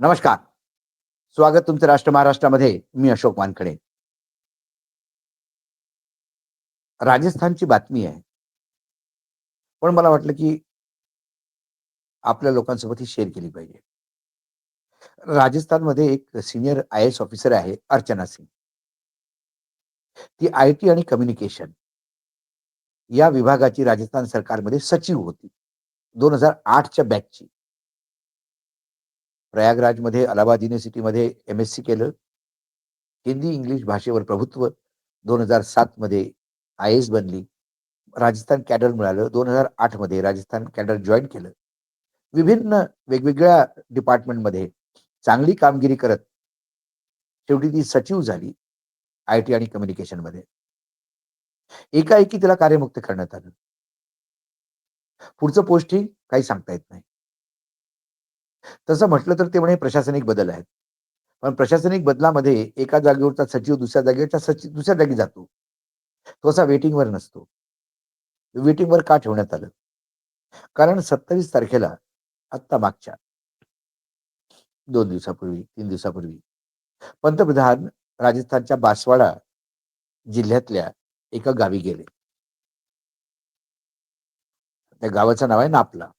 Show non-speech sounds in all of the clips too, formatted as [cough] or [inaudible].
नमस्कार. स्वागत तुमचं राष्ट्र महाराष्ट्रामध्ये. मी अशोक वानखडे. राजस्थानची बातमी आहे. पण मला वाटलं की आपल्या लोकांसोबत ही शेअर केली पाहिजे. राजस्थानमध्ये एक सिनियर आय एस ऑफिसर आहे अर्चना सिंग. ती आय टी आणि कम्युनिकेशन या विभागाची राजस्थान सरकारमध्ये सचिव होती. दोन हजार आठच्या बॅचची प्रयागराजमध्ये अलाहाबाद युनिव्हर्सिटीमध्ये एम एस सी केलं. हिंदी इंग्लिश भाषेवर प्रभुत्व दोन हजार सात मध्ये आय एस बनली. राजस्थान कॅडर मिळालं. दोन हजार आठमध्ये राजस्थान कॅडर जॉईन केलं. विभिन्न वेगवेगळ्या डिपार्टमेंटमध्ये चांगली कामगिरी करत शेवटी ती सचिव झाली आय टी आणि कम्युनिकेशनमध्ये एकाएकी तिला कार्यमुक्त करण्यात आलं. पुढचं पोस्टिंग काही सांगता येत नाही. तसं म्हटलं तर ते म्हणे प्रशासनिक बदल आहेत. पण प्रशासनिक बदलामध्ये एका जागेवरचा सचिव दुसऱ्या जागेवरचा सचिव दुसऱ्या जागी जातो. तो असा वेटिंगवर नसतो. वेटिंगवर का ठेवण्यात आलं? कारण सत्तावीस तारखेला आत्ता मागच्या दोन दिवसापूर्वी तीन दिवसापूर्वी पंतप्रधान राजस्थानच्या बासवाडा जिल्ह्यातल्या एका गावी गेले. त्या गावाचं नाव आहे नापला.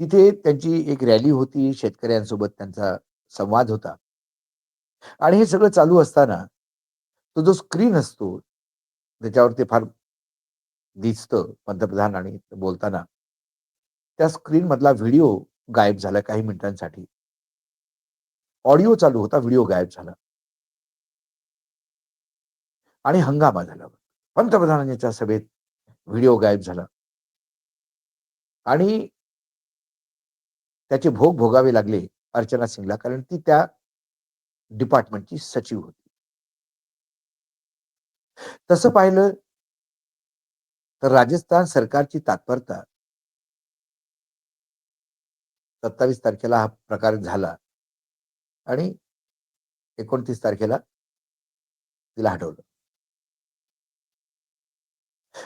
तिथे त्यांची एक रॅली होती शेतकऱ्यांसोबत त्यांचा संवाद होता. आणि हे सगळं चालू असताना तो जो स्क्रीन असतो त्याच्यावर ते फार दिसतं पंतप्रधान आणि बोलताना त्या स्क्रीन मधला व्हिडिओ गायब झाला काही मिनिटांसाठी. ऑडिओ चालू होता व्हिडिओ गायब झाला. आणि हंगामा झाला. पंतप्रधानांच्या सभेत व्हिडिओ गायब झाला. आणि त्याचे भोग भोगावे लागले अर्चना सिंगला कारण ती त्या डिपार्टमेंटची सचिव होती. तसं पाहिलं तर राजस्थान सरकारची तात्परता सत्तावीस तारखेला हा प्रकार झाला आणि एकोणतीस तारखेला तिला हटवलं.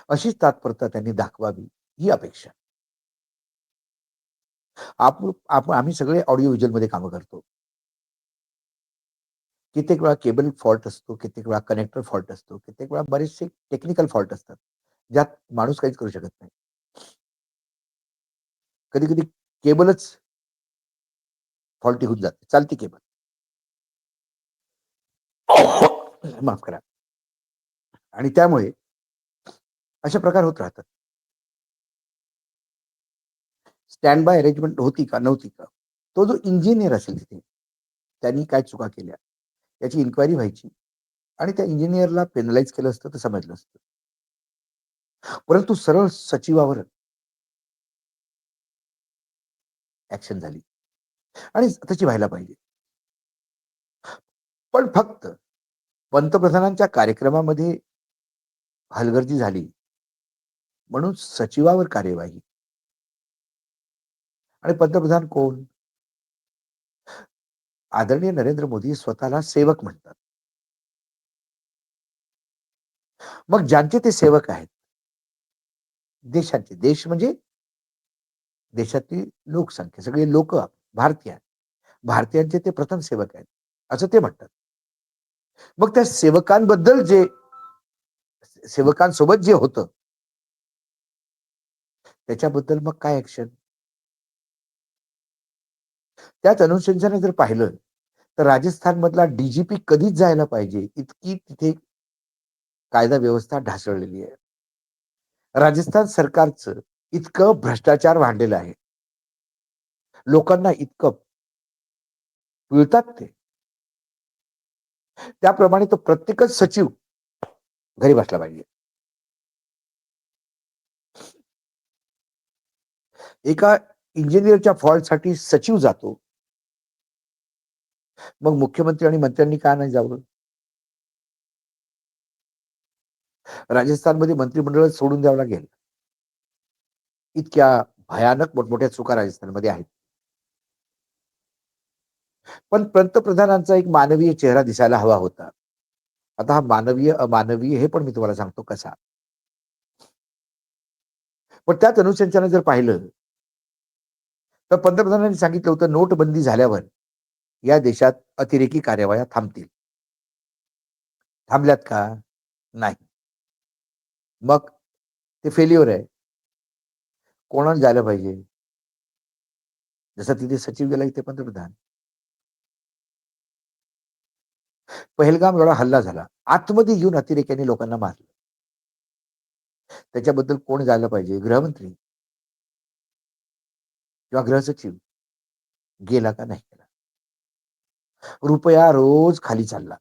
अशीच तात्परता त्यांनी दाखवावी ही अपेक्षा. आपण आपण आम्ही सगळे ऑडिओ व्हिज्युअलमध्ये कामं करतो. कित्येक वेळा केबल फॉल्ट असतो कित्येक वेळा कनेक्टर फॉल्ट असतो कित्येक वेळा बरेचसे टेक्निकल फॉल्ट असतात ज्यात माणूस काहीच करू शकत नाही. कधी कधी केबलच फॉल्टी होऊन जाते चालती केबल [coughs] माफ करा. आणि त्यामुळे असे प्रकार होत राहतात. स्टँड बाय अरेंजमेंट होती का? नव्हती का? तो जो इंजिनियर असेल तिथे त्यांनी काय चुका केल्या? याची इन्क्वायरी व्हायची आणि त्या इंजिनियरला पेनलाइज केलं असतं तर समजलं असतं. परंतु सरळ सचिवावर ऍक्शन झाली. आणि तशी व्हायला पाहिजे. पण फक्त पंतप्रधानांच्या कार्यक्रमामध्ये हलगर्जी झाली. म्हणून सचिवावर कार्यवाही आणि पंतप्रधान कोण? आदरणीय नरेंद्र मोदी स्वतःला सेवक म्हणतात. मग ज्यांचे ते सेवक आहेत? देशाचे. देश म्हणजे देशातली लोकसंख्या. सगळे लोक भारतीय भारतीयांचे ते प्रथम सेवक आहेत. असं ते म्हणतात. मग त्या सेवकांबद्दल जे सेवकांसोबत जे होतं त्याच्याबद्दल मग काय ऍक्शन त्याच अनुषंगाने जर पाहिलं तर राजस्थानमधला डीजीपी कधीच जायला पाहिजे इतकी तिथे कायदा व्यवस्था ढासळलेली आहे. राजस्थान सरकारचं इतकं भ्रष्टाचार वाढलेलं आहे. लोकांना इतकं पिळतात ते. त्याप्रमाणे तो प्रत्येकच सचिव घरी बसला पाहिजे. एका इंजिनियरच्या फॉल्टसाठी सचिव जातो. मग मुख्यमंत्री आणि मंत्र्यांनी का नाही जावं? राजस्थानमध्ये मंत्रिमंडळ सोडून द्यावं लागेल. इतक्या भयानक मोठमोठ्या चुका राजस्थानमध्ये आहेत. पण पंतप्रधानांचा एक मानवीय चेहरा दिसायला हवा होता. आता हा मानवीय अमानवीय हे पण मी तुम्हाला सांगतो कसा. पण त्यात अनुसंचाने जर पाहिलं तर पंतप्रधानांनी सांगितलं होतं नोटबंदी झाल्यावर या देशात अतिरेकी कार्यवाया थांबतील. थांबल्यात का? नाही. मग ते फेल्युअर आहे. कोणाला जायला पाहिजे? जसं तिथे सचिव गेला इथे पंतप्रधान. पहलगाम एवढा हल्ला झाला. आतमध्ये येऊन अतिरेक्याने लोकांना मारलं. त्याच्याबद्दल कोण जायला पाहिजे? गृहमंत्री. किंवा गृहसचिव गेला का नाही गेला? रुपया रोज खाली चालला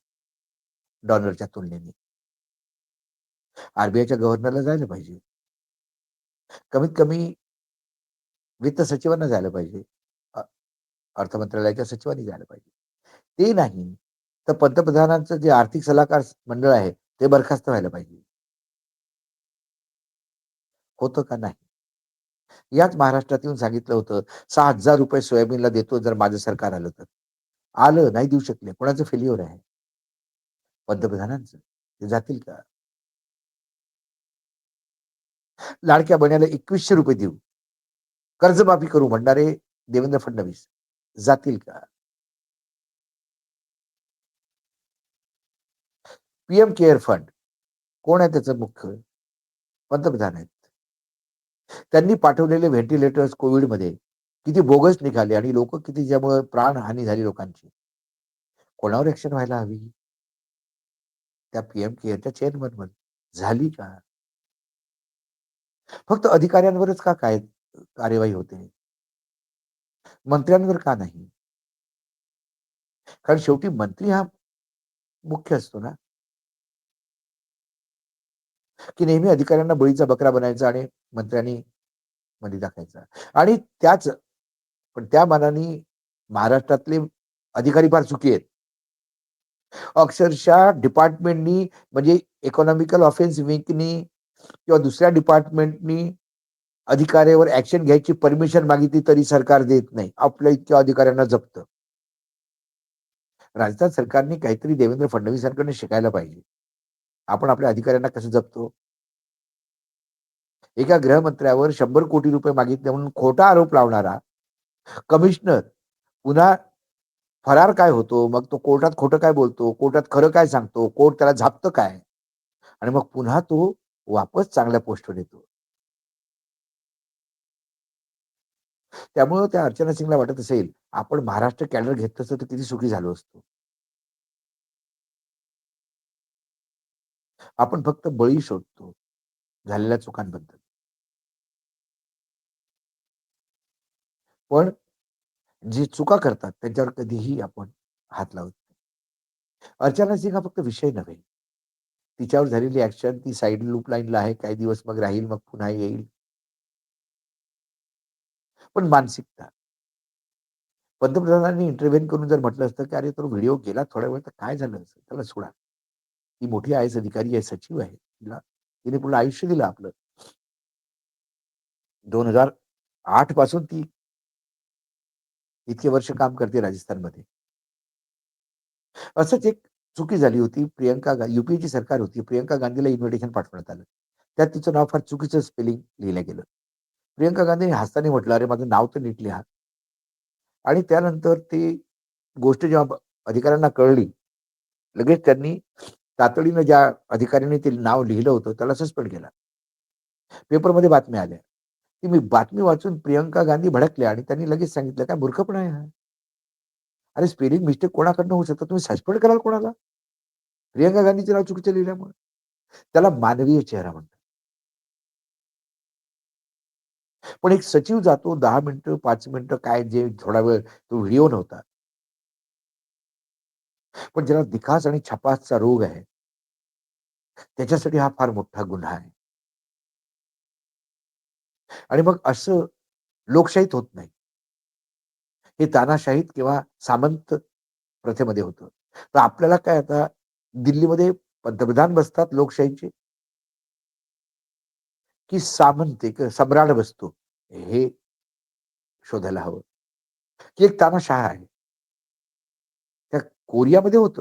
डॉलरच्या तुलनेने. आरबीआयच्या गव्हर्नरला जायला पाहिजे. कमीत कमी वित्त सचिवांना जायला पाहिजे. अर्थ मंत्रालयाच्या सचिवांनी जायला पाहिजे. ते नाही तर पंतप्रधानांचं जे आर्थिक सल्लागार मंडळ आहे ते बरखास्त व्हायला पाहिजे. होतं का नाही? याच महाराष्ट्रात येऊन सांगितलं होतं सहा हजार रुपये सोयाबीनला देतो जर माझं सरकार आलं तर. आलं नाही देऊ शकले कोणाचं फेल्युअर आहे? पंतप्रधानांचं. ते जातील का? लाडक्या बण्याला एकवीसशे रुपये देऊ. कर्जमाफी करू म्हणणारे देवेंद्र फडणवीस. जातील का? PM care fund. कोण आहे त्याचं मुख्य? पंतप्रधान आहेत. त्यांनी पाठवलेले व्हेंटिलेटर्स कोविडमध्ये किती बोगस निघाले आणि लोक किती ज्यामुळे प्राणहानी झाली लोकांची. कोणावर ऍक्शन व्हायला हवी? त्या पीएम केअरच्या चेअरमन झाली का? फक्त अधिकाऱ्यांवरच का काय कार्यवाही होते? मंत्र्यांवर का नाही? कारण शेवटी मंत्री हा मुख्य असतो ना. की नेहमी अधिकाऱ्यांना बळीचा बकरा बनायचा आणि मंत्र्यांनी मध्ये दाखायचा आणि त्याच पण त्या मानाने महाराष्ट्रातले अधिकारी फार चुकी आहेत. अक्षरशः डिपार्टमेंटनी म्हणजे इकॉनॉमिकल ऑफेन्स विंगनी किंवा दुसऱ्या डिपार्टमेंटनी अधिकाऱ्यावर ऍक्शन घ्यायची परमिशन मागितली तरी सरकार देत नाही. आपल्या इतक्या अधिकाऱ्यांना जपत. राजस्थान सरकारने काहीतरी देवेंद्र फडणवीसांकडे शिकायला पाहिजे. आपण आपल्या अधिकाऱ्यांना कसं जपतो? एका गृहमंत्र्यावर शंभर कोटी रुपये मागितले म्हणून खोटा आरोप लावणारा कमिशनर पुन्हा फरार काय होतो? मग तो कोर्टात खोटं काय बोलतो? कोर्टात खरं काय सांगतो? कोर्ट त्याला झापतं काय? आणि मग पुन्हा तो वापस चांगल्या पोस्टवर येतो. त्यामुळं त्या अर्चना सिंगला वाटत असेल आपण महाराष्ट्र कॅडर घेतलं असतं तर किती सुखी झालो असतो. आपण फक्त बळी शोधतो झालेल्या चुकांबद्दल. पण जे चुका करतात त्यांच्यावर कधीही आपण हात लावत नाही. अर्चना सिंग हा फक्त विषय नव्हे. तिच्यावर झालेली ऍक्शन ती साईड लूप लाईनला आहे काही दिवस मग राहील मग पुन्हा येईल. पण मानसिकता. पंतप्रधानांनी इंटरव्हेन करून जर म्हटलं असतं की अरे तो व्हिडिओ गेला थोड्या वेळ तर काय झालं असं त्याला सोडा. ती मोठी आय एस अधिकारी आहे सचिव आहे तिला. तिने पूर्ण आयुष्य दिलं आपलं. दोन हजार आठपासून ती इतके वर्ष काम करते राजस्थानमध्ये. असंच एक चुकी झाली होती प्रियंका युपीएची सरकार होती प्रियंका गांधीला इन्व्हिटेशन पाठवण्यात आलं. त्यात तिचं नाव फार चुकीचं स्पेलिंग लिहिलं गेलं. प्रियंका गांधीने हसताना म्हटलं अरे माझं नाव तर नीट लिहा आणि त्यानंतर ती गोष्ट जेव्हा अधिकाऱ्यांना कळली लगेच त्यांनी तातडीनं ज्या अधिकाऱ्यांनी ते नाव लिहिलं होतं त्याला सस्पेंड केला. पेपरमध्ये बातम्या आल्या. की मी बातमी वाचून प्रियंका गांधी भडकल्या आणि त्यांनी लगेच सांगितलं काय मूर्खपणा आहे हा. अरे स्पेलिंग मिस्टेक कोणाकडनं होऊ शकतं? तुम्ही सस्पेंड कराल कोणाला? प्रियंका गांधीचे नाव चुकीचं लिहिल्यामुळे. त्याला मानवीय चेहरा म्हणतात. पण एक सचिव जातो दहा मिनिटं पाच मिनिटं काय जे थोडा वेळ तो व्हिडिओ नव्हता. पण ज्याला दिखास आणि छपासचा रोग आहे त्याच्यासाठी हा फार मोठा गुन्हा आहे. आणि मग असं लोकशाहीत होत नाही. हे तानाशाहीत किंवा सामंत प्रथेमध्ये होतं. तर आपल्याला काय आता दिल्लीमध्ये पंतप्रधान बसतात लोकशाहीचे? की सामंत एक सम्राट बसतो हे शोधायला हवं. की एक तानाशाह आहे. कोरियामध्ये होत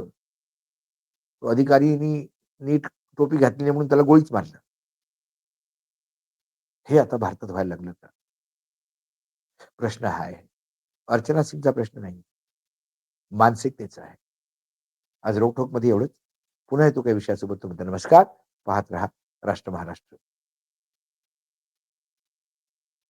अधिकारीनी नीट टोपी घातली म्हणून त्याला गोळीच मारलं हे आता भारतात व्हायला लागलं का प्रश्न हा आहे. अर्चना सिंगचा प्रश्न नाही. मानसिकतेचा आहे. आज रोखोकमध्ये एवढंच. पुन्हा येतो काही विषयासोबत. तुम्ही नमस्कार. पाहत राहा राष्ट्र महाराष्ट्र.